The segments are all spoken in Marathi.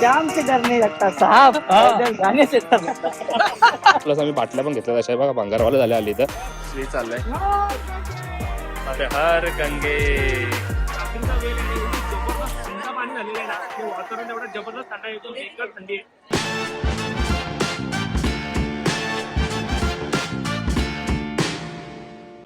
शाम से डर नहीं लगता साहब। पैदल जाने से डर लगता प्लस आम्ही बाटल्या पण घेतल्या अशा बघा भंगारवाले झाले आली तर श्री चाललंय. अरे हर गंगे. पाणी झालेलं आहे ना. ते वातावरण एवढं जबरदस्त थंड येतो एकच थंडी आहे.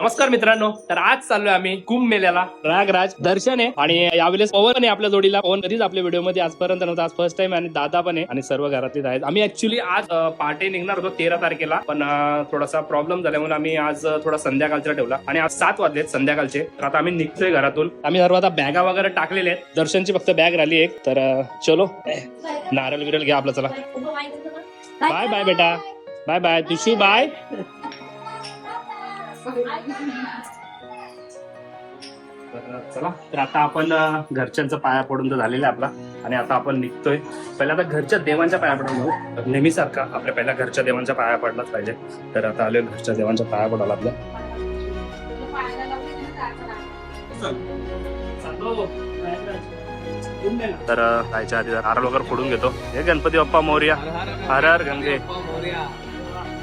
नमस्कार मित्रांनो तर आज चाललोय आम्ही कुंभ मेल्याला प्रयागराज दर्शन आहे आणि यावेळेस पवन आहे आपल्या जोडीला पवन कधीच आपल्या व्हिडिओमध्ये आजपर्यंत नव्हता. आज फर्स्ट टाइम आणि दादा पण आहे आणि सर्व घरातले आहेत. आम्ही ऍक्च्युली आज अं, पहाटे निघणार होतो तेरा तारखेला पण अं, थोडासा प्रॉब्लेम झाल्यामुळे आम्ही आज अं, थोडा संध्याकाळचा ठेवला. आणि आज सात वाजलेत संध्याकाळचे. तर आता आम्ही निघतोय घरातून. आम्ही सर्व आता बॅगा वगैरे टाकलेले आहेत. दर्शनची फक्त बॅग राहिली एक. तर अं, चलो. नारळ विरल घ्या आपलं चला. बाय. बाय बेटा. बाय बाय तुशी बाय चला तर आता आपण घरच्यांचा पाया पडून तर झालेला आहे आपला. आणि आता आपण निघतोय. पहिला आता घरच्या देवांच्या पाया पडून जाऊ नेहमीसारखा आपल्या पहिल्या घरच्या देवांच्या पाया पडलाच पाहिजे. तर आता आले घरच्या देवांच्या पाया पडायला आपल्या तर जायच्या आधी जरा नारळ वगैरे फोडून घेतो. हे गणपती बाप्पा मोर्या. हर हर गंगे.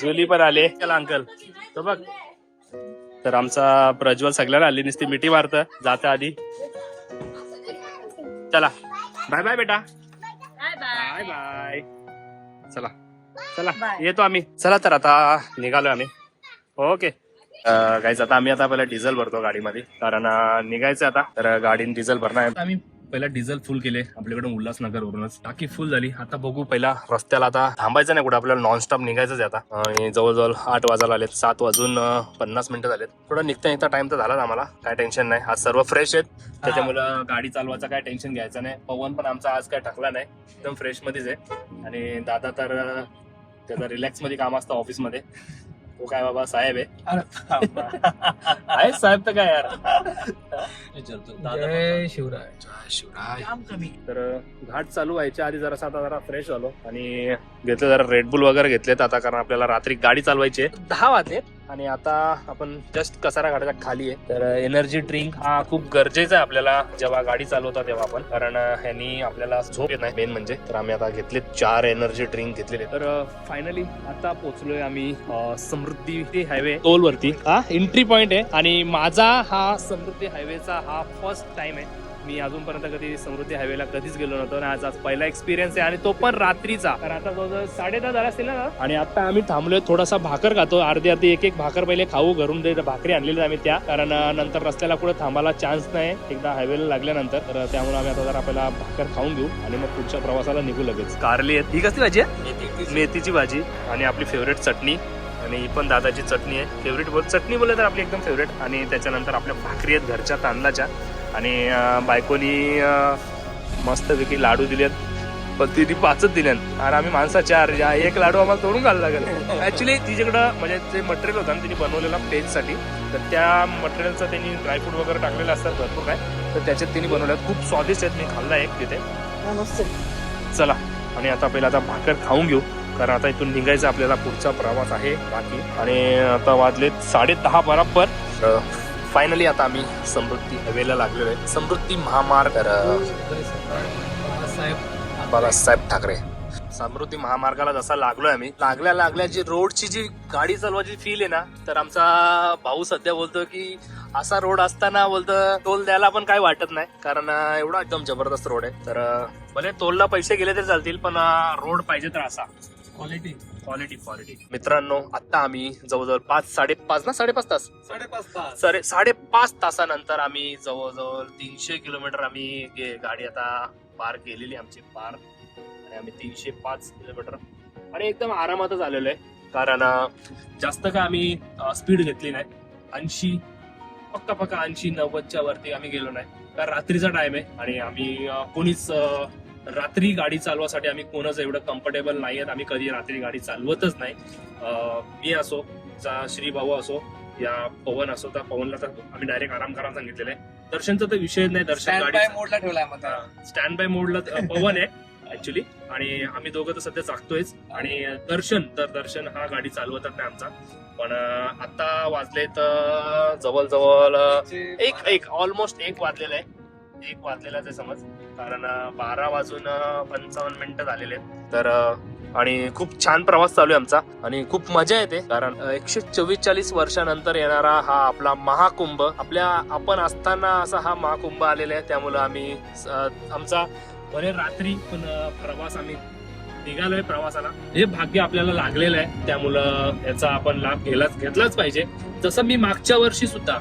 जुली पण आले. चला अंकल तो बघ. तर आमचा प्रज्वल सगळ्यांना आली. नुसती मिठी मारत. जाता आधी. चला. बाय बाय बेटा. बाय बाय चला. चला. येतो आम्ही. चला तर आता निघालोय आम्ही. ओके गाईज आता आम्ही आता पहिला डिझेल भरतो गाडीमध्ये. कारण निघायचं आता. तर गाडीने डिझेल भरणार आहे. आम्ही पहिला डिझेल फुल केले आपल्याकडे उल्हासनगर वरूनच. टाकी फुल झाली. आता बघू पहिला रस्त्याला आता थांबायचं नाही कुठं. आपल्याला नॉनस्टॉप निघायचंच आहे आता. आणि जवळजवळ आठ वाजायला आलेत. सात वाजून पन्नास मिनिटं झालेत. थोडं निघता निघता टाइम तर झाला आम्हाला. काय टेन्शन नाही. आज सर्व फ्रेश आहेत. त्याच्यामुळं गाडी चालवायचं काय टेन्शन घ्यायचं नाही. पवन पण आमचा आज काय टाकला नाही. एकदम फ्रेश मध्येच आहे. आणि दादा तर त्याचा रिलॅक्समध्ये काम असतं ऑफिसमध्ये. तो काय बाबा साहेब आहे आहे साहेब तर काय यार जय शिवराय शिवराय तर घाट चालू व्हायच्या आधी जरा आता जरा फ्रेश झालो आणि घेतलं जरा रेडबुल वगैरे घेतलेत आता कारण आपल्याला रात्री गाडी चालवायची आहे. दहा वाजले. आणि आता आपण जस्ट कसारा घाटाच्या खाली आहे. तर uh, एनर्जी ड्रिंक हा खूप गरजेचा आहे आपल्याला जेव्हा गाडी चालवता तेव्हा आपण. कारण uh, ह्यांनी आपल्याला झोप येत नाही. मेन म्हणजे तर आम्ही आता घेतले चार एनर्जी ड्रिंक घेतलेले तर uh, फायनली आता पोहोचलोय आम्ही समृद्धी हायवे टोल वरती हा एंट्री पॉइंट आहे. आणि माझा हा समृद्धी हायवेचा हा फर्स्ट टाइम आहे. मी अजूनपर्यंत कधी समृद्धी हायवेला कधीच गेलो नव्हतो आणि आज आज पहिला एक्सपिरियन्स आहे आणि तो पण रात्रीचा. तर आता जवळजवळ साडे दहा झाला असतील ना आणि आता आम्ही थांबलोय थोडासा भाकर खातो. अर्धी अर्धी एक एक भाकर पहिले खाऊ घरून दे भाकरी आणलेली आम्ही त्या. कारण नंतर रस्त्याला कुठे थांबायला चान्स नाही. एकदा हायवेला लागल्यानंतर. तर त्यामुळे आम्ही आता जरा पहिला भाकर खाऊन घेऊ आणि मग पुढच्या प्रवासाला निघू लगेच. कारली आहे. ही कसली भाजी आहे? मेथीची भाजी. आणि आपली फेवरेट चटणी. आणि ही पण दादाची चटणी आहे. फेवरेट बोल चटणी बोलले तर आपली एकदम फेवरेट आणि त्याच्यानंतर आपल्या भाकरी आहेत घरच्या तांदळाच्या. आणि बायकोनी मस्तपैकी लाडू दिलेत. पण तिने पाचच दिल्यात आणि आम्ही माणसा चार या एक लाडू आम्हाला तोडून घालायला लागेल. ऍक्च्युली तिच्याकडं म्हणजे जे मटेरियल होतं ना तिने बनवलेला पेजसाठी तर त्या मटेरियलचं त्यांनी ड्रायफ्रूट वगैरे टाकलेलं असतात भरपूर काय. तर त्याच्यात त्यांनी बनवल्यात खूप स्वादिष्ट आहेत. मी खाल्ला एक तिथे. चला आणि आता पहिला आता भाकर खाऊन घेऊ. कारण आता इथून निघायचं आपल्याला पुढचा प्रवास आहे बाकी. आणि आता वाजलेत साडे दहा बरोबर फायनली आता आम्ही समृद्धी हवेला लागलेलो आहे. समृद्धी महामार्ग. बाबासाहेब ठाकरे. समृद्धी महामार्गाला जसा लागलोय आम्ही लागल्या लागल्या जी रोडची जी गाडी चालवायची फील आहे ना तर आमचा भाऊ सध्या बोलतो की असा रोड असताना बोलतो टोल द्यायला पण काय वाटत नाही. कारण एवढा एकदम जबरदस्त रोड आहे. तर भले टोलला पैसे गेले तरी चालतील पण रोड पाहिजे तर असा. क्वालिटी क्वालिटी क्वालिटी मित्रांनो आता आम्ही जवळजवळ पाच साडेपाच ना? साडेपाच तास? साडेपाच तास. सरे साडेपाच तासानंतर आम्ही जवळजवळ तीनशे किलोमीटर आम्ही गे- गाडी आता पार केलेली आमची पार. आणि आम्ही तीनशे पाच किलोमीटर. आणि एकदम आरामातच आलेलो आहे. कारण अं, जास्त काय आम्ही स्पीड घेतली नाही. ऐंशी फक्त फक्त ऐंशी नव्वदच्या वरती आम्ही गेलो नाही. कारण रात्रीचा टाइम आहे. आणि आम्ही अं, कोणीच अं, रात्री गाडी चालवासाठी आम्ही कोणच एवढं कम्फर्टेबल नाही आहेत आम्ही कधी रात्री गाडी चालवतच नाही. मी असो चा श्री भाऊ असो या पवन असो त्या पवनला तर आम्ही डायरेक्ट आराम करायला सांगितलेलं आहे. दर्शनचा तर विषय नाही दर्शन गाडी मोडला त्याला. स्टँड बाय मोडला पवन आहे ऍक्च्युली आणि आम्ही दोघं तर सध्या जागतोयच. आणि दर्शन तर दर्शन हा गाडी चालवतच नाही आमचा. पण आता वाजले तर जवळजवळ एक एक ऑलमोस्ट एक वाजलेलं आहे. एक वाजलेलाच आहे समज. कारण बारा वाजून पंचावन्न मिनिटं झालेले आहेत. तर आणि खूप छान प्रवास चालू आहे आमचा. आणि खूप मजा येते कारण एकशे चोवीस चाळीस वर्षानंतर येणारा हा आपला महाकुंभ आपल्या आपण असताना असा हा महाकुंभ आलेला आहे. त्यामुळं आम्ही आमचा बरे रात्री पण प्रवास आम्ही निघालोय प्रवासाला. हे भाग्य आपल्याला लागलेलं आहे. त्यामुळं याचा आपण लाभ घेलाच घेतलाच पाहिजे. जसं मी मागच्या वर्षी सुद्धा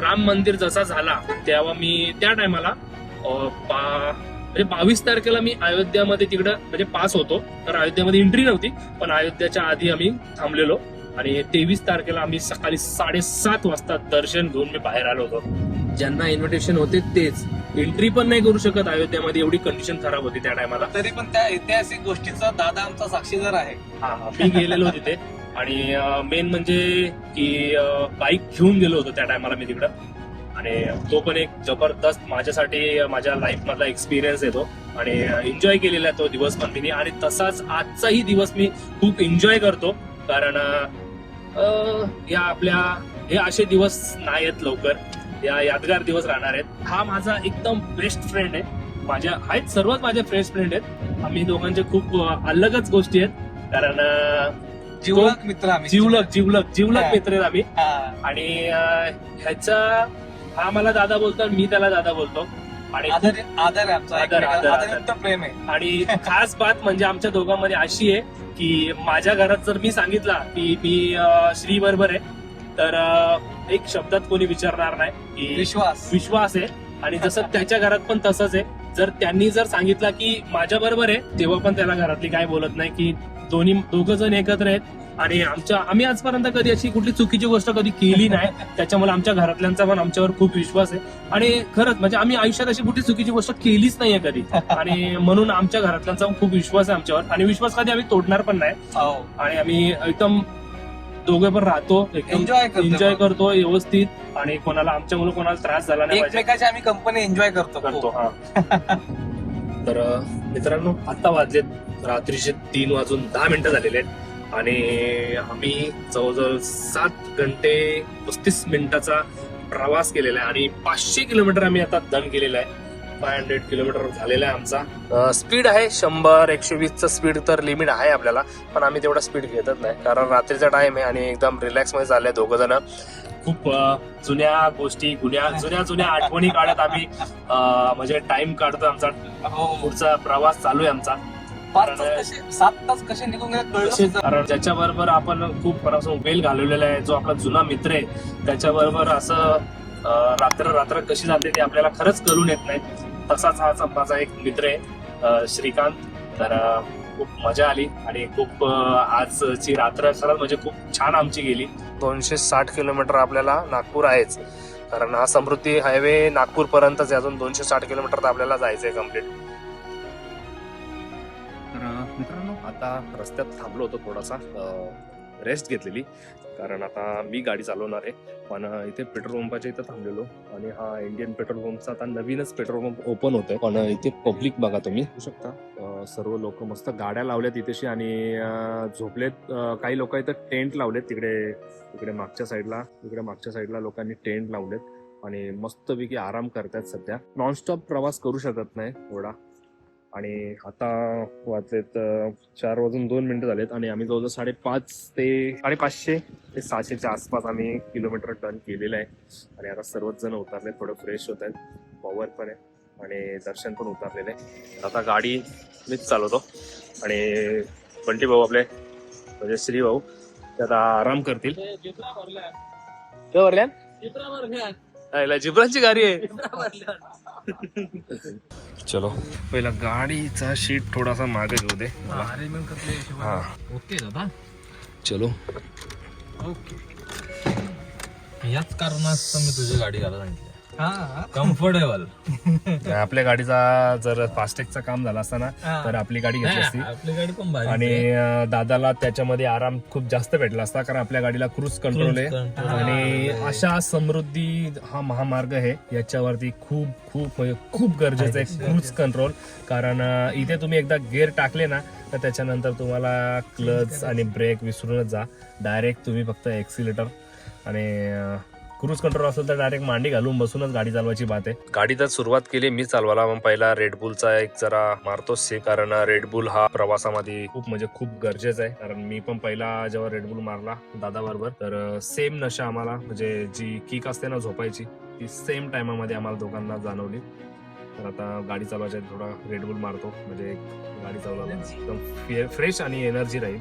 राम मंदिर जसा झाला तेव्हा मी त्या टायमाला म्हणजे बावीस तारखेला मी अयोध्यामध्ये तिकडं म्हणजे पास होतो. तर अयोध्यामध्ये एंट्री नव्हती पण अयोध्याच्या आधी आम्ही थांबलेलो. आणि तेवीस तारखेला आम्ही सकाळी साडेसात वाजता दर्शन घेऊन मी बाहेर आलो होतो. ज्यांना इन्व्हिटेशन होते तेच. एंट्री पण नाही करू शकत अयोध्यामध्ये एवढी कंडिशन खराब होती त्या टायमाला तरी पण त्या ऐतिहासिक गोष्टीचा दादा आमचा साक्षीदार आहे. हा मी गेलेलो तिथे. आणि मेन म्हणजे की बाईक घेऊन गेलो होतो त्या टायमाला मी तिकडं. आणि तो पण एक जबरदस्त माझ्यासाठी माझ्या लाईफ मधला एक्सपिरियन्स येतो आणि एन्जॉय केलेला आहे तो दिवस पण मी. आणि तसाच आजचाही दिवस मी खूप एन्जॉय करतो. कारण या आपल्या हे असे दिवस नाही आहेत लवकर. या यादगार दिवस राहणार आहेत. हा माझा एकदम बेस्ट फ्रेंड आहे. माझ्या आहेत सर्वच माझे बेस्ट फ्रेंड आहेत. आम्ही दोघांचे खूप अलगच गोष्टी आहेत. कारण अं, जीवलग मित्र जिवलग जिवलग हा. मित्र आहेत आम्ही. आणि ह्याचा हा मला दादा बोलतो मी त्याला दादा बोलतो. आणि आदर आदर आहे आमचा आदर, आदर, आदर. आदरयुक्त प्रेम आहे. आणि खास बात म्हणजे आमच्या दोघांमध्ये अशी आहे की माझ्या घरात जर मी सांगितला की मी अं, श्री बरोबर आहे तर अं, एक शब्दात कोणी विचारणार नाही की विश्वास. विश्वास आहे. आणि जसं त्याच्या घरात पण तसंच आहे. जर त्यांनी जर सांगितलं की माझ्या बरोबर आहे तेव्हा पण त्याला घरातली काय बोलत नाही की दोन्ही दोघ जण एकत्र आहेत आणि आमच्या आम्ही आजपर्यंत कधी अशी कुठली चुकीची गोष्ट कधी केली नाही. त्याच्यामुळे आमच्या घरातल्यांचा पण आमच्यावर खूप विश्वास आहे. आणि खरंच म्हणजे आम्ही आयुष्यात अशी कुठली चुकीची गोष्ट केलीच नाहीये कधी. आणि म्हणून आमच्या घरातल्यांचा खूप विश्वास आहे आमच्यावर. आणि विश्वास कधी आम्ही तोडणार पण नाही. हो. आणि आम्ही एकदम दोघे पण राहतो एन्जॉय करतो. एन्जॉय करतो व्यवस्थित. आणि कोणाला आमच्यामुळे कोणाला त्रास झाला नाही एकमेकाची आम्ही कंपनी एन्जॉय करतो करतो. हा. तर मित्रांनो आता वाजलेत रात्रीचे तीन वाजून दहा मिनिटं झालेले आहेत. आणि आम्ही जवळजवळ सात घंटे पस्तीस मिनिटाचा प्रवास केलेला आहे आणि पाचशे किलोमीटर आम्ही आता डन केलेला आहे. फाय हंड्रेड किलोमीटर झालेला आहे आमचा. स्पीड आहे शंभर एकशे वीसचं स्पीड तर लिमिट आहे आपल्याला पण आम्ही तेवढा स्पीड घेतच नाही कारण रात्रीचा टाइम आहे आणि एकदम रिलॅक्समध्ये चाललंय दोघं जण. खूप जुन्या गोष्टी जुन्या जुन्या जुन्या आठवणी काढत आम्ही म्हणजे टाइम काढतो आमचा. हो पुढचा प्रवास चालू आहे आमचा. पाच तास कसे सात तास कसे निघून गेले कळलं तसेच सुद्धा. कारण ज्याच्या बरोबर आपण खूप प्रवास वेळ घालवलेला आहे जो आपला जुना मित्र आहे त्याच्या बरोबर असं अं, रात्र रात्र कशी जाते ते आपल्याला खरंच कळून येत नाही. तसाच हा माझा एक मित्र आहे श्रीकांत. तर खूप मजा आली आणि खूप आजची रात्र खरंच म्हणजे खूप छान आमची गेली. दोनशे साठ किलोमीटर आपल्याला नागपूर आहेच. कारण हा समृद्धी हायवे नागपूर पर्यंतच आहे. अजून दोनशे साठ किलोमीटर तर आपल्याला जायचंय कंप्लीट आता रस्त्यात थांबलो होतो थोडासा रेस्ट घेतलेली. कारण आता मी गाडी चालवणार आहे. पण इथे पेट्रोल पंपाच्या इथं थांबलेलो. आणि हा इंडियन पेट्रोल पंपचा आता नवीनच पेट्रोल पंप ओपन होतोय. पण इथे पब्लिक बघा तुम्ही. होऊ शकता. सर्व लोक मस्त गाड्या लावल्यात इथेशी. आणि झोपलेत काही लोक इथं टेंट लावलेत तिकडे इकडे मागच्या साईडला इकडे मागच्या साईडला लोकांनी टेंट लावलेत. आणि मस्तपैकी आराम करतात सध्या. नॉनस्टॉप प्रवास करू शकत नाही. थोडा आणि आता वाजलेत अं, चार वाजून दोन मिनिटं झालेत आणि आम्ही जवळजवळ साडेपाच ते साडेपाचशे ते सहाशेच्या आसपास आम्ही किलोमीटर टर्न केलेलं आहे. आणि आता सर्वच जण उतरले थोडं फ्रेश होत आहेत. पॉवर पण आहे आणि दर्शन पण उतरलेले आहे. आता गाडी मीच चालवतो. आणि बंटी भाऊ आपले म्हणजे श्री भाऊ ते आता आराम करतील. जिब्रांची गाडी आहे. चलो। पहिला गाडीचा शीट थोडासा मागे घेऊ दे. हा ओके दादा. चलो। ओके. याच कारणास्तव मी तुझी गाडी घालायला सांगितली कम्फर्टेबल आपल्या गाडीचा जर फास्टॅगचा काम झाला असता ना तर आपली गाडी घेतली असती. आपली गाडी पण भारी आणि अं, दादाला त्याच्यामध्ये आराम खूप जास्त भेटला असता कारण आपल्या गाडीला क्रूज कंट्रोल आहे. आणि अशा समृद्धी हा महामार्ग आहे याच्यावरती खूप खूप म्हणजे खूप गरजेचं आहे क्रूज कंट्रोल कारण अं, इथे तुम्ही एकदा गिअर टाकले ना तर त्याच्यानंतर तुम्हाला क्लच आणि ब्रेक विसरूनच जा. डायरेक्ट तुम्ही फक्त एक्सिलेटर आणि क्रूज कंट्रोल असेल तर डायरेक्ट मांडी घालून बसूनच गाडी चालवायची बात आहे. गाडी तर सुरुवात केली मी चालवायला. मग पहिला रेडबुलचा एक जरा मारतोच से कारण रेडबुल हा प्रवासामध्ये खूप म्हणजे खूप गरजेचा आहे. कारण मी पण पहिला जेव्हा रेडबुल मारला दादा बरोबर तर सेम नशा आम्हाला म्हणजे जी किक असते ना झोपायची ती सेम टायमामध्ये आम्हाला दोघांना जाणवली. तर आता गाडी चालवायच्या थोडा रेडबुल मारतो म्हणजे गाडी चालवायला एकदम फ्रेश आणि एनर्जी राहील.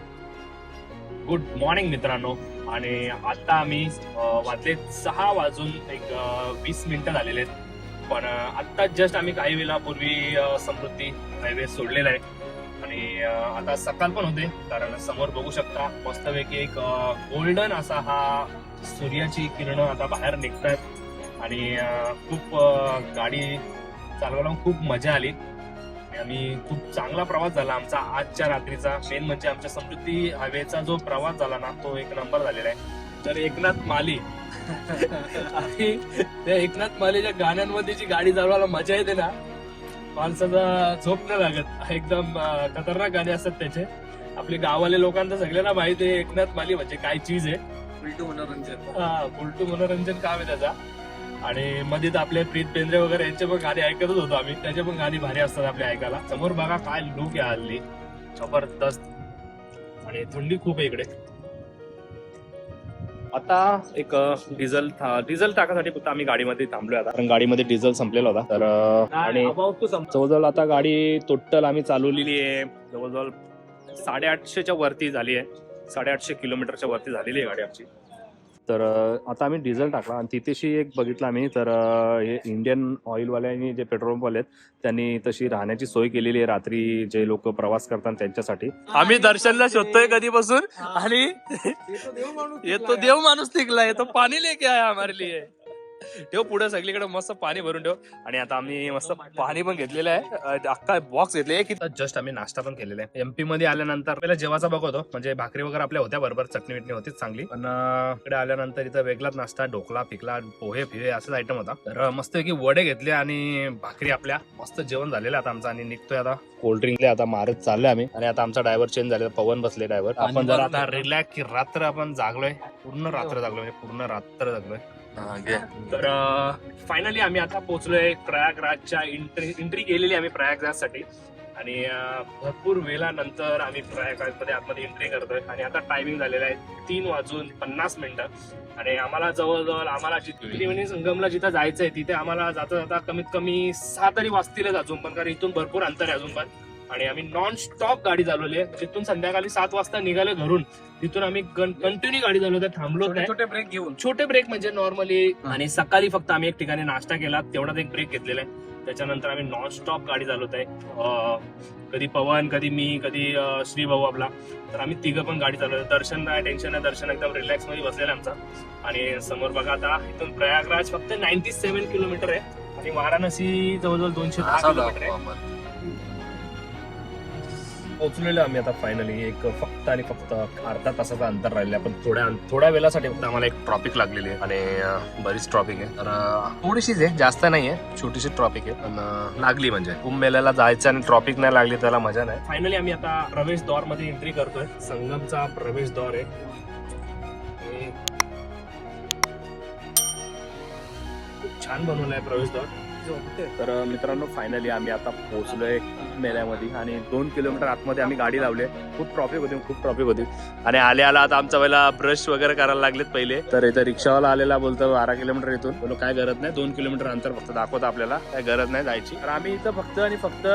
गुड मॉर्निंग मित्रांनो. आणि आता आम्ही वाजले सहा वाजून एक वीस मिनिटं झालेले आहेत. पण आत्ता जस्ट आम्ही काही वेळापूर्वी समृद्धी हायवे सोडलेला आहे. आणि आता सकाळ पण होते कारण समोर बघू शकता मस्तपैकी एक गोल्डन असा हा सूर्याची किरण आता बाहेर निघत आहेत आणि खूप गाडी चालवायला खूप मजा आली. आणि आम्ही खूप चांगला प्रवास झाला आमचा आजच्या रात्रीचा. मेन म्हणजे आमच्या समृद्धी हवेचा जो प्रवास झाला ना तो एक नंबर झालेला आहे. तर एकनाथ माली. आणि त्या एकनाथ मालीच्या गाण्यांमध्ये जी गाडी चालवायला मजा येते ना माणसाचा झोप नाही लागत. एकदम खतरनाक गाणे असतात त्याचे. आपले गावाले लोकांना सगळ्यांना माहिती आहे एकनाथ माली म्हणजे काय चीज आहे. उलट मनोरंजन. हा उलटू मनोरंजन काम आहे त्याचा. आणि मध्ये तर आपले प्रीत बेंद्रे वगैरे यांचे पण गाणी ऐकतच होतो आम्ही. त्याचे पण गाणी भारी असतात आपल्या ऐकायला. समोर बघा काय लुक आहे हल्ली. जबरदस्त. आणि थंडी खूप आहे इकडे. आता एक डिझेल था- डिझेल टाकासाठी फक्त आम्ही गाडीमध्ये थांबलोय आता. कारण गाडीमध्ये डिझेल संपलेला होता. तर आणि जवळजवळ आता गाडी टोटल आम्ही चालवलेली आहे. जवळजवळ साडेआठशेच्या वरती झाली आहे. साडेआठशे किलोमीटरच्या वरती झालेली आहे गाडी आमची. तर आता आम्ही डिझेल टाकला आणि तिथेशी एक बघितलं आम्ही. तर हे इंडियन ऑइलवाल्यांनी जे पेट्रोल पंप आहेत त्यांनी तशी राहण्याची सोय केलेली आहे रात्री जे लोक प्रवास करतात त्यांच्यासाठी. आम्ही दर्शनला शोधतोय कधीपासून आणि येतो देव माणूस निघलाय तो पाणी लेके आहे हमारे लिए. ठेव पुढे सगळीकडे मस्त पाणी भरून ठेव. आणि आता आम्ही मस्त पाणी पण घेतलेलं आहे. अख्खा बॉक्स घेतले की जस्ट आम्ही नाश्ता पण केलेला आहे. एमपी मध्ये आल्यानंतर पहिला जेवाचा बघतो म्हणजे भाकरी वगैरे आपल्या होत्या बरोबर. चटणी विटणी होतीच चांगली. पण इकडे आल्यानंतर इथं वेगळाच नाश्ता ढोकला पिकला पोहे फिहे असाच आयटम होता. तर मस्त की वडे घेतले आणि भाकरी आपल्या. मस्त जेवण झालेलं आहे आता आमचं आणि निघतोय आता. कोल्ड्रिंक आता मारत चाललोय आम्ही. आणि आता आमचा ड्रायव्हर चेंज झाले पवन बसले ड्रायव्हर आपण जर आता रिलॅक्स की रात्र आपण जागलोय. पूर्ण रात्र जागलोय. म्हणजे पूर्ण रात्र जागलोय. तर फायनली आम्ही आता पोहोचलोय प्रयागराजच्या एंट्री एंट्री केलेली आम्ही प्रयागराजसाठी. आणि भरपूर वेळानंतर आम्ही प्रयागराजमध्ये आतमध्ये एंट्री करतोय. आणि आता टायमिंग झालेला आहे तीन वाजून पन्नास मिनिटं. आणि आम्हाला जवळजवळ आम्हाला जिथे संगमला जिथं जायचंय तिथे आम्हाला जाता जाता कमीत कमी सहा तरी वाजतीलच अजून पण. कारण इथून भरपूर अंतर आहे अजून पण. आणि आम्ही नॉन स्टॉप गाडी चालवली आहे. जिथून संध्याकाळी सात वाजता निघाले घरून तिथून आम्ही कंटिन्यू गाडी चालवतोय थांबलो नाही छोटे ब्रेक घेऊन. छोटे ब्रेक म्हणजे नॉर्मली आणि सकाळी फक्त आम्ही एक ठिकाणी नाश्ता केला तेवढाच एक ब्रेक घेतलेला आहे. त्याच्यानंतर आम्ही नॉन स्टॉप गाडी चालवत आहे. कधी पवन कधी मी कधी श्री भाऊ आपला. तर आम्ही तिघं पण गाडी चालवतो दर्शन नाही टेन्शन नाही दर्शन एकदम रिलॅक्समध्ये बसलेलं आमचा. आणि समोर बघा आता इथून प्रयागराज फक्त नाईन्टी सेव्हन किलोमीटर आहे. आणि वाराणसी जवळजवळ दोनशे दहा किलोमीटर आहे. पोहोचलेलो आम्ही आता फायनली एक फक्त आणि फक्त अर्धा तासाचा अंतर राहिले पण थोड्या थोड्या वेळासाठी फक्त आम्हाला एक ट्रॉपिक लागलेली आहे. आणि बरीच ट्रॉपिक आहे. तर थोडीशीच आहे जास्त नाही आहे छोटीशी ट्रॉपिक आहे. पण लागली म्हणजे. कुंभमेल्याला जायचं आणि ट्रॉपिक नाही लागली त्याला मजा नाही. फायनली आम्ही आता प्रवेश द्वारमध्ये एंट्री करतोय. संगमचा प्रवेश द्वार आहे. खूप छान बनवलाय प्रवेश द्वार. तर मित्रांनो फायनली आम्ही आता पोहोचलोय मेल्यामध्ये आणि दोन किलोमीटर आतमध्ये आम्ही गाडी लावली खूप ट्रॉफिक होती खूप ट्रॉफिक होती. आणि आले आला आता आमचा पहिला ब्रश वगैरे करायला लागलेत पहिले. तर इथं रिक्षावाला आलेला बोलतो बारा किलोमीटर इथून. बोलो काय गरज नाही दोन किलोमीटर अंतर फक्त दाखवत आपल्याला काय गरज नाही जायची. तर आम्ही इथं फक्त आणि फक्त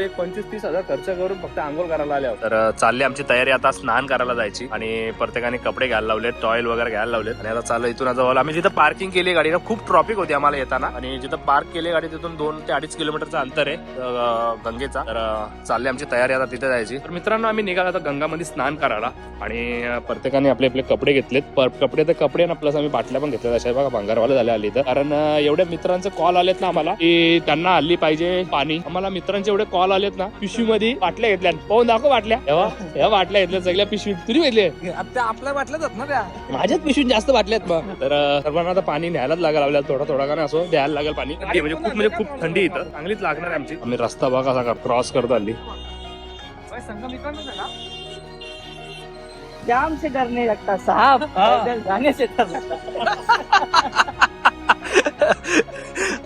एक पंचवीस तीस हजार खर्च करून फक्त आंघोळ करायला आले आहोत. तर चालली आमची तयारी आता स्नान करायला जायची. आणि प्रत्येकाने कपडे घ्यायला लावलेत टॉयल वगैरे घ्यायला लावलेत. आणि आता चालू इथून जवळ. आम्ही जिथं पार्किंग केली गाडी ना खूप ट्रॉफिक होती आम्हाला येताना. आणि जिथं पार्क केली गाडी तिथून दोन ते अडीच किलोमीटरचं अंतर आहे गंगेचा. तर चालली आमची तयारी आता तिथे जायची. तर मित्रांनो आम्ही निघालो आता गंगामध्ये स्नान करायला आणि प्रत्येकाने आपले आपले कपडे घेतलेत. पर- कपडे तर कपडे ना प्लस आम्ही बाटल्या पण घेतल्या अशा बघा भंगारवाले झाले आली तर कारण एवढ्या मित्रांचे कॉल आलेत ना आम्हाला की त्यांना हल्ली पाहिजे पाणी. आम्हाला मित्रांचे एवढे कॉल आलेत ना पिशवीमध्ये बाटल्या घेतल्या. पाहून दाखव बाटल्या. तेव्हा बाटल्या घेतल्या सगळ्या पिशवी. तुम्ही घेतले. आपल्या वाटल्या जात ना त्या. माझ्याच पिशवीत जास्त बाटल्यात मग. तर सर्वांना आता पाणी न्यायलाच लागायला लागलं. थोडा थोडा का असो द्यायला लागेल पाणी. थंडी म्हणजे खूप म्हणजे खूप थंडी इथं. चांगलीच लागणार आहे आमची. आम्ही रस्ता बघा कसा क्रॉस करतो हल्ली. संगम इकडनंच आहे ना जाम से डर नहीं लगता साहब. पैदल जाने से डर लगता.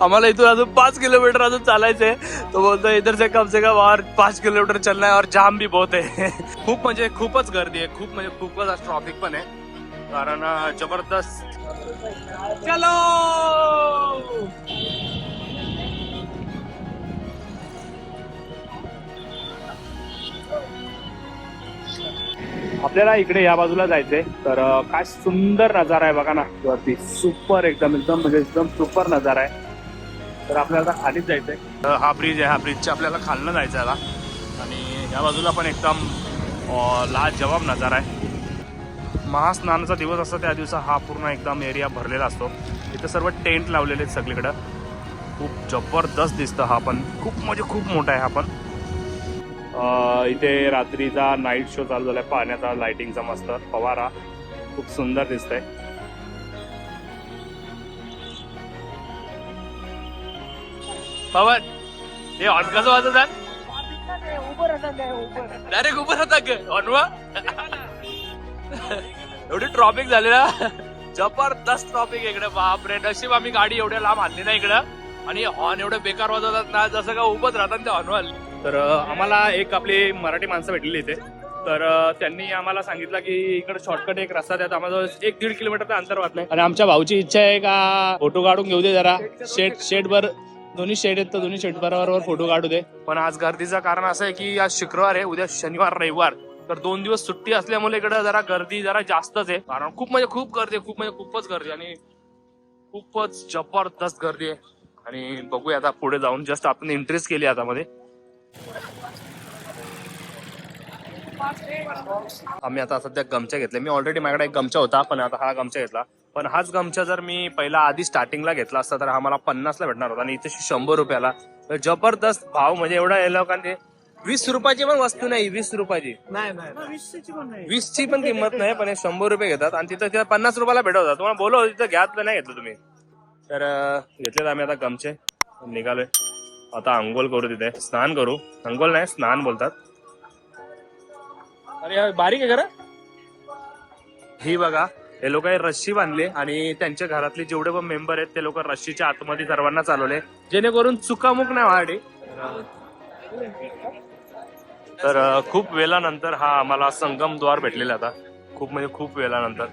आम्हाला इथून अजून पाच किलोमीटर अजून चालायचंय. तो बोलतो इधर से कम से कम और पाच किलोमीटर चलना है और जाम भी बहुत है. खूप म्हणजे खूपच गर्दी आहे. खूप म्हणजे खूपच आज ट्रॉफिक पण आहे. कारण जबरदस्त. चलो! आपल्याला इकडे या बाजूला जायचंय. तर काय सुंदर नजारा आहे बघा ना वरती. सुपर एकदम एकदम म्हणजे एकदम सुपर नजारा आहे. तर आपल्याला खालीच जायचंय. हा ब्रिज आहे हा ब्रिजच्या आपल्याला खालनं जायचं आहे आता. आणि या बाजूला पण एकदम लाज लाजवाब नजारा आहे. महास्नानाचा दिवस असतो त्या दिवसा हा पूर्ण एकदम एरिया भरलेला असतो. इथं सर्व टेंट लावलेले आहेत सगळीकडं. खूप जबरदस्त दिसतं हा पण. खूप म्हणजे खूप मोठा आहे हा पण. इथे रात्रीचा नाईट शो चालू झालाय. पाण्याचा लायटिंगचा मस्त फवारा. खूप सुंदर दिसतंय. पवन हे ऑन कसं वाजत आहे? डायरेक्ट उभं राहता ग ऑनवा एवढी ट्रॉफिक झालेला. जबरदस्त ट्रॉफिक इकडे. बापरे नशीब आम्ही गाडी एवढ्या लांब आणली ना इकडं. आणि हॉर्न एवढे बेकार वाजवतात ना जसं का उभंच राहतात ते हॉर्न तर आम्हाला एक आपली मराठी माणसं भेटलेली इथे. तर त्यांनी आम्हाला सांगितलं की इकडे शॉर्टकट एक रस्ता त्यात आम्हाला एक दीड किलोमीटरचं अंतर वाटलं आणि आमच्या भाऊची इच्छा आहे का फोटो काढून घेऊ दे जरा. शेट शेट भर दोन्ही शेड आहेत तर दोन्ही शेड बरोबर फोटो काढू दे. पण आज गर्दीचं कारण असं आहे की आज शुक्रवार आहे उद्या शनिवार रविवार. तर दोन दिवस सुट्टी असल्यामुळे इकडे जरा गर्दी जरा जास्तच आहे. कारण खूप म्हणजे खूप गर्दी आहे खूप म्हणजे खूपच गर्दी आणि खूपच जबरदस्त गर्दी आहे. आणि बघूया आता पुढे जाऊन. जस्ट आपण इंटरेस्ट केली आता मध्ये आम्ही आता सध्या गमच्या घेतल्या मी ऑलरेडी माझ्याकडे एक गमचा होता पण आता हा गमचा घेतला. पण हाच गमचा जर मी पहिला आधी स्टार्टिंगला घेतला असता तर हा मला पन्नासला भेटणार होता आणि इथे शंभर रुपयाला. तर जबरदस्त भाव म्हणजे एवढा या लोकांनी वीस रुपयाची पण वस्तू नाही वीस रुपयाची. नाही नाही वीसची पण किंमत नाही पण हे शंभर रुपये घेतात आणि तिथं तिथं पन्नास रुपयाला भेटवतात तुम्हाला बोलो तिथं घ्यातलं नाही घेतलं तुम्ही. तर अं, घेतलेत आम्ही आता गमचे निघालोय. आता अंघोळ करू तिथे. स्नान करू. अंघोळ नाही स्नान बोलतात. अरे बारीक आहे खरं ही बघा हे लोक रस्सी बांधली आणि त्यांच्या घरातले जेवढे पण मेंबर आहेत ते लोक रस्सीच्या आतमध्ये सर्वांना चालवले. जेणेकरून चुकामुक नाही व्हाडी तर खूप वेळानंतर हा आम्हाला संगम द्वार भेटलेला आता. खूप म्हणजे खूप वेळानंतर.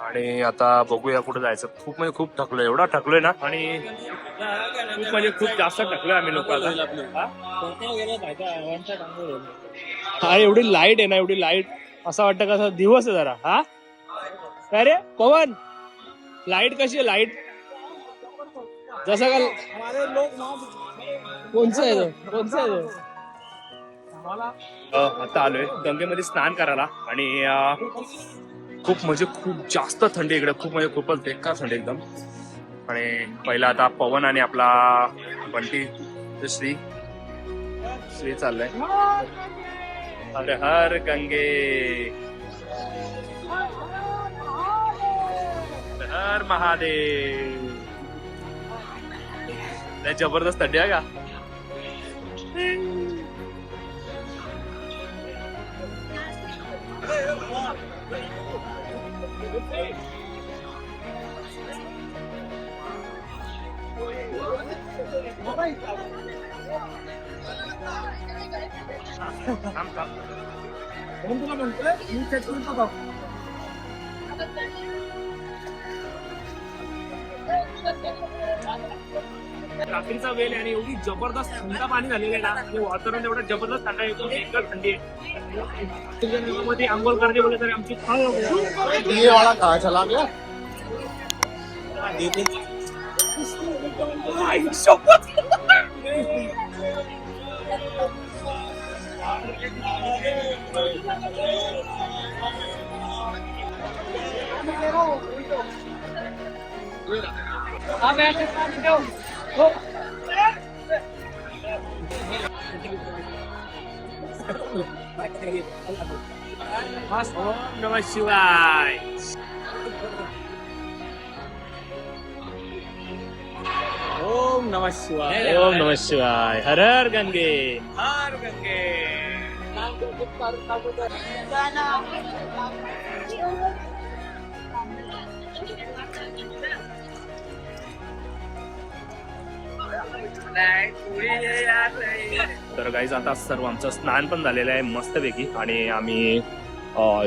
आणि आता बघूया कुठे जायचं. खूप म्हणजे खूप थकलोय एवढा थकलोय ना. आणि खूप म्हणजे खूप जास्त थकलोय आम्ही लोक हा? एवढी लाइट आहे ना एवढी लाइट असं वाटतं का दिवस आहे जरा. हा? काय रे? पवन? लाइट कशी आहे लाइट जसं का कोणचं आहे कोणचं आहे आता आलोय. गंगेमध्ये स्नान करायला. आणि खूप म्हणजे खूप जास्त थंडी इकडे खूप म्हणजे खूपच बेकार थंडी एकदम. आणि पहिला आता पवन आणि आपला बंटी श्री. श्री चाललंय. अरे हर गंगे. हर महादेव. लय जबरदस्त थंडी आहे का? 뭐가 있다고? 감사. 공부가 뭔데? 인체 뚫다가. Thank you. रात्रीचा वेळ आहे आणि एवढी जबरदस्त थंड पाणी झालेलं आहे ना आणि वातावरण एवढं जबरदस्त थंड आहे एकदम एकच थंडी आहे. मध्ये आंघोळ करते बोलले तरी आमची ये वाला कहाँ चला गया नमः शिवाय ओम नमः शिवाय ओम नमः शिवाय हर हर गंगे हर गंगे तर गाईज आता सर्व आमचं स्नान पण झालेलं आहे मस्तपैकी आणि आम्ही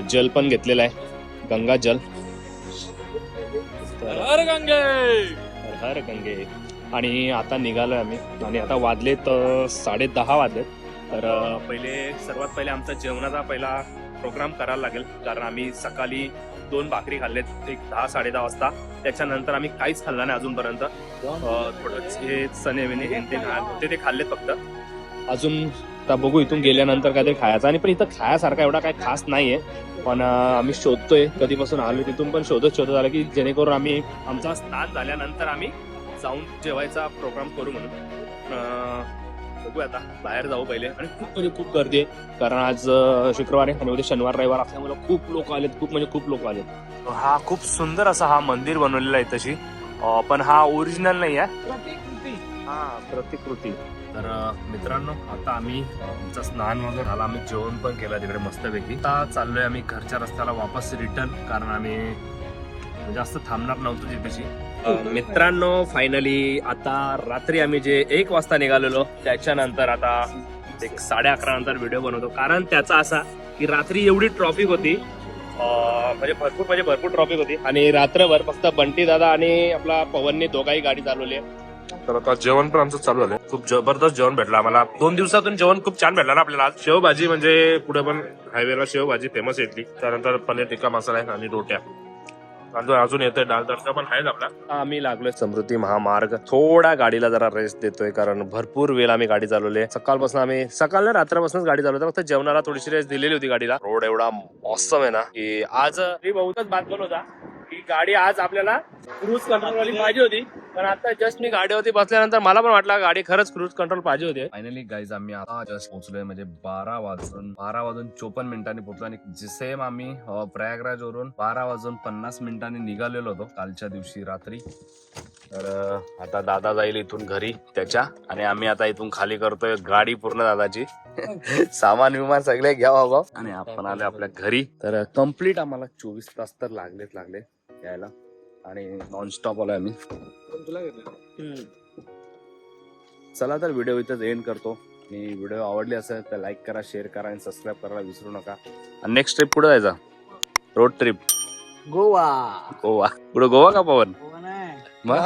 जल पण घेतलेलं आहे. गंगा जल. तर हर गंगे! हर हर गंगे. आणि आता निघालोय आम्ही. आणि आता वाजलेत साडे दहा वाजलेत. तर पहिले सर्वात पहिले आमचा जेवणाचा पहिला प्रोग्राम करायला लागेल. कारण आम्ही सकाळी दोन भाकरी खाल्लेत एक दहा साडे दहा वाजता. त्याच्यानंतर आम्ही काहीच खाल्लं नाही अजूनपर्यंत. थोडं जे चणे विणे ते होते ते खाल्लेत फक्त. अजून आता बघू इथून गेल्यानंतर काहीतरी खायचं. आणि पण इथं खायासारखा एवढा काही खास नाहीये. पण आम्ही शोधतोय. कधीपासून आलो तिथून पण शोधत शोधत आलं की जेणेकरून आम्ही आमचा स्नान झाल्यानंतर आम्ही जाऊन जेवायचा प्रोग्राम करू म्हणून. बघूया आता बाहेर जाऊ पहिले. आणि खूप म्हणजे खूप गर्दी आहे. कारण आज शुक्रवार आहे आणि उद्या शनिवार रविवार असल्यामुळे खूप लोक आलेत खूप म्हणजे खूप लोक आलेत. हा खूप सुंदर असा हा मंदिर बनवलेला आहे तशी. पण हा ओरिजिनल नाही आहे. हा प्रतिकृती. तर मित्रांनो आता आम्ही आमचं स्नान वगैरे झालं. आम्ही जेवण पण केलं तिकडे मस्तपैकी. आता चाललोय आम्ही घरच्या रस्त्याला वापस रिटर्न कारण आम्ही जास्त थांबणार नव्हतो तिथेशी. मित्रांनो फायनली आता रात्री आम्ही जे एक वाजता निघालेलो त्याच्यानंतर आता एक साडे अकरा नंतर व्हिडिओ बनवतो. कारण त्याचा असा की रात्री एवढी ट्रॉफिक होती म्हणजे भरपूर म्हणजे भरपूर ट्रॉफिक होती. आणि रात्रभर फक्त बंटी दादा आणि आपला पवनने दोघाही गाडी चालवली. आहे. तर आता जेवण पण आमचं चालू झालं खूप जबरदस्त जेवण भेटलं आम्हाला. दोन दिवसातून जेवण खूप छान भेटलं ना आपल्याला आज. शेवभाजी म्हणजे पुढे पण हायवेला शेवभाजी फेमस येतली त्यानंतर पनीर टिक्का मसाला आहे आणि रोट्या. अजून अजून येतोय डाळ पण आहेच आपला. आम्ही लागलोय समृद्धी महामार्ग. थोडा गाडीला जरा रेस्ट देतोय कारण भरपूर वेळ आम्ही गाडी चालवली सकाळपासून आम्ही सकाळ नाही रात्रापासूनच गाडी चालवतो. फक्त जेवणाला थोडीशी रेस्ट दिलेली होती गाडीला. रोड एवढा मौसम आहे ना की आज मी बहुतच बात होता. ही गाडी आज आपल्याला क्रूज कंट्रोल वाली पाहिजे होती. पण आता जस्ट मी गाडीवरती बसल्यानंतर मला पण वाटलं गाडी खरंच क्रूज कंट्रोल पाहिजे होती. फायनली गाईज आम्ही आता जस्ट पोहोचलोय म्हणजे बारा वाजून बारा वाजून चोपन्न मिनिटांनी पोहोचलो आणि सेम आम्ही प्रयागराज वरून बारा वाजून पन्नास मिनिटांनी निघालेलो होतो कालच्या दिवशी रात्री. तर आता दादा जाईल इथून घरी त्याच्या. आणि आम्ही आता इथून खाली करतोय गाडी पूर्ण दादाची. सामान विमान सगळे घ्या बाबा आणि आपण आले आपल्या घरी. तर कंप्लीट आम्हाला चोवीस तास तर लागलेच लागले. यायला आणि नॉनस्टॉप आलोय आम्ही. चला तर व्हिडिओ इथंच एंड करतो. आणि व्हिडिओ आवडली असेल तर लाईक करा शेअर करा आणि सबस्क्राईब करायला विसरू नका. आणि नेक्स्ट ट्रिप कुठं जायचा? Road trip Goa. गोवा. पुढे गोवा का पवन? गोवा नाही. मग?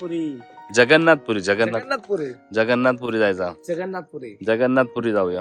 पुरी. जगन्नाथपुरी जगन्नाथ जगन्नाथपुरी. जगन्नाथपुरी जायचा. जगन्नाथपुरी. जगन्नाथपुरी जाऊया.